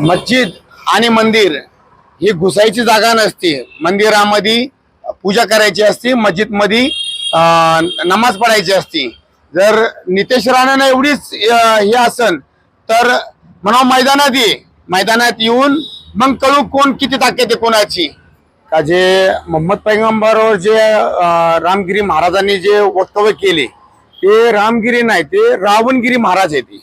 मस्जिद आणि मंदिर ही घुसायची जागा नसते. मंदिरामध्ये पूजा करायची असते मस्जिदमध्ये नमाज पडायची असते. जर नितेश राणेनं एवढीच हे असन तर म्हणा मैदानात ये. मैदानात येऊन मग कळू कोण किती ताकद आहे कोणाची. का जे मोहम्मद पैगंबरवर जे रामगिरी महाराजांनी जे वक्तव्य केले ते रामगिरी नाही ते रावणगिरी महाराज आहे ती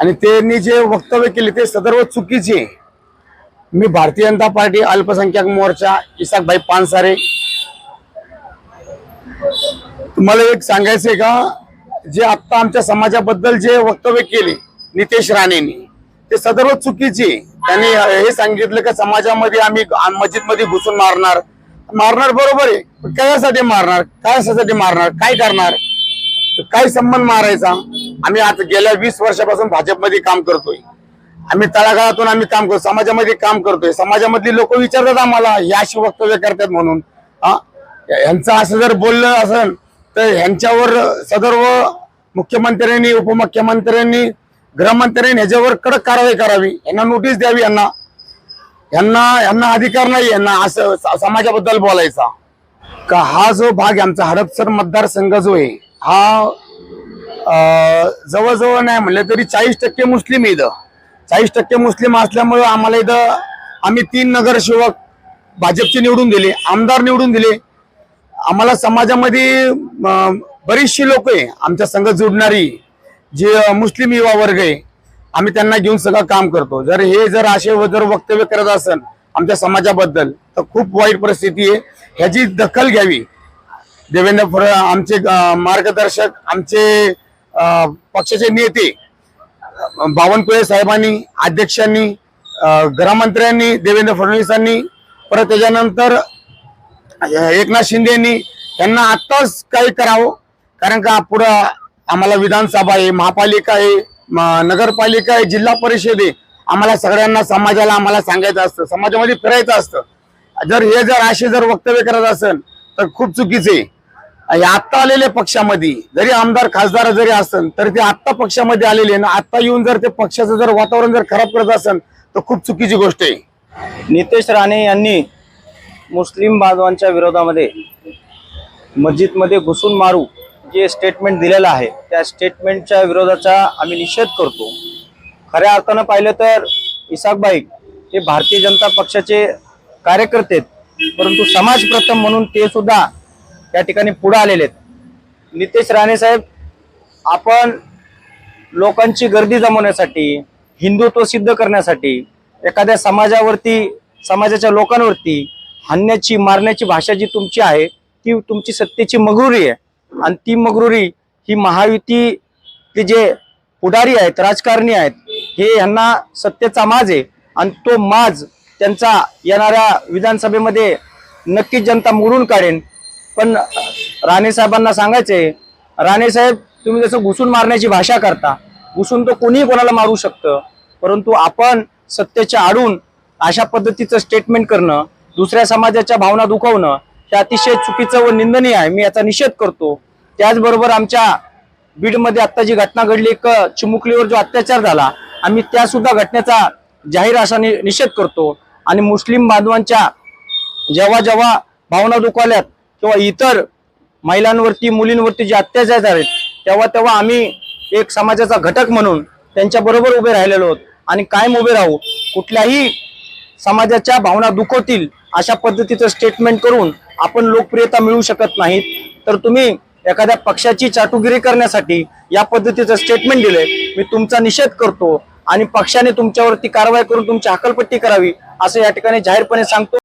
आणि त्यांनी जे वक्तव्य केले ते सदर्व चुकीचे मी भारतीय जनता पार्टी अल्पसंख्याक मोर्चा इसाकभाई पानसारे. तुम्हाला एक सांगायचंय का? जे आता आमच्या समाजाबद्दल जे वक्तव्य केले नितेश राणेंनी ते सदर्व चुकीचे त्यांनी हे सांगितलं की समाजामध्ये आम्ही मस्जिदमध्ये घुसून मारणार. मारणार बरोबर आहे पण कशासाठी मारणार? कशासाठी मारणार? काय करणार? काय संबंध मारायचा? आम्ही आता गेल्या वीस वर्षापासून भाजपमध्ये काम करतोय. आम्ही तळागाळातून आम्ही काम करतो समाजामध्ये काम करतोय. समाजामधली लोक विचारतात आम्हाला हे अशी वक्तव्य करतात म्हणून. हा? यांचं असं जर बोललं असेल तर ह्यांच्यावर सदर्व मुख्यमंत्र्यांनी उपमुख्यमंत्र्यांनी गृहमंत्र्यांनी ह्याच्यावर कडक कारवाई करावी. यांना नोटीस द्यावी यांना. यांना यांना अधिकार नाही यांना असं समाजाबद्दल बोलायचा. का हा जो भाग आमचा हडपसर मतदारसंघ जो आहे हा जवळजवळ नाही म्हणलं तरी चाळीस टक्के मुस्लिम इथं. चाळीस टक्के मुस्लिम असल्यामुळं आम्हाला इथं आम्ही तीन नगरसेवक भाजपचे निवडून दिले आमदार निवडून दिले. आम्हाला समाजामध्ये बरीचशी लोक आहे. आमच्या संघ जुडणारी जे मुस्लिम युवा वर्ग आहे आम्ही त्यांना घेऊन सगळं काम करतो. जर हे जर असे जर वक्तव्य करत असेल आमच्या समाजाबद्दल तर खूप वाईट परिस्थिती आहे. ह्याची दखल घ्यावी. देवेंद्र फड आमचे मार्गदर्शक आमचे पक्षाचे नेते बावनकुळे साहेबांनी अध्यक्षांनी गृहमंत्र्यांनी देवेंद्र फडणवीसांनी परत त्याच्यानंतर एकनाथ शिंदेनी त्यांना आत्ताच काही करावं कारण का पुढं आम्हाला विधानसभा आहे महापालिका आहे नगरपालिका आहे जिल्हा परिषद आहे. आम्हाला सगळ्यांना समाजाला आम्हाला सांगायचं असतं समाजामध्ये फिरायचं असतं. जर हे जर असे जर वक्तव्य करत असेल तर खूप चुकीचे आहे. आत्ता आलेल्या पक्षामध्ये जरी आमदार खासदार जरी असन तर ते आत्ता पक्षामध्ये आलेले ना आत्ता येऊन जर ते पक्षाचं जर वातावरण जर खराब करत असेल तर खूप चुकीची गोष्ट आहे. नितेश राणे यांनी मुस्लिम बांधवांच्या विरोधामध्ये मस्जिदमध्ये घुसून मारू जे स्टेटमेंट दिलेलं आहे त्या स्टेटमेंटच्या विरोधाचा आम्ही निषेध करतो. खऱ्या अर्थानं पाहिलं तर इसाकबाई हे भारतीय जनता पक्षाचे कार्यकर्ते आहेत परंतु समाज प्रथम म्हणून ते सुद्धा या ठिकाणी पुढे आलेले आहेत. नितेश राणे साहेब आपण लोकांची गर्दी जमवण्यासाठी हिंदुत्व सिद्ध करण्यासाठी एखाद्या समाजावरती समाजाच्या लोकांवरती हाणण्याची मारण्याची भाषा जी तुमची आहे ती तुमची सत्तेची मगरुरी आहे. आणि ती मगरुरी ही महायुती ते जे पुढारी आहेत राजकारणी आहेत हे यांना सत्तेचा माज आहे. आणि तो माज त्यांचा येणाऱ्या विधानसभेमध्ये नक्कीच जनता मोडून काढेन. पण राणे साहेबांना सांगायचंय राणे साहेब तुम्ही जसं घुसून मारण्याची भाषा करता घुसून तो कोणीही कोणाला मारू शकतं परंतु आपण सत्तेच्या आडून अशा पद्धतीचं स्टेटमेंट करणं दुसऱ्या समाजाच्या भावना दुखवणं हे अतिशय चुकीचं व निंदनीय आहे. मी याचा निषेध करतो. त्याचबरोबर आमच्या बीडमध्ये आत्ता जी घटना घडली एक चिमुकलीवर जो अत्याचार झाला आम्ही त्या सुद्धा घटनेचा जाहीर असा निषेध करतो. आणि मुस्लिम बांधवांच्या जेव्हा जेव्हा भावना दुखावल्यात किंवा इतर महिलांवरती मुलींवरती जे अत्याचार झालेत तेव्हा तेव्हा आम्ही एक समाजाचा घटक म्हणून त्यांच्याबरोबर उभे राहिलेलो आहोत आणि कायम उभे राहू. कुठल्याही समाजाच्या भावना दुखवतील अशा पद्धतीचं स्टेटमेंट करून आपण लोकप्रियता मिळवू शकत नाहीत. तर तुम्ही एखाद्या पक्षाची चाटुगिरी करण्यासाठी या पद्धतीचं स्टेटमेंट दिले मी तुमचा निषेध करतो आणि पक्षाने तुमच्यावरती कारवाई करून तुमची हकलपट्टी करावी असं या ठिकाणी जाहीरपणे सांगतो.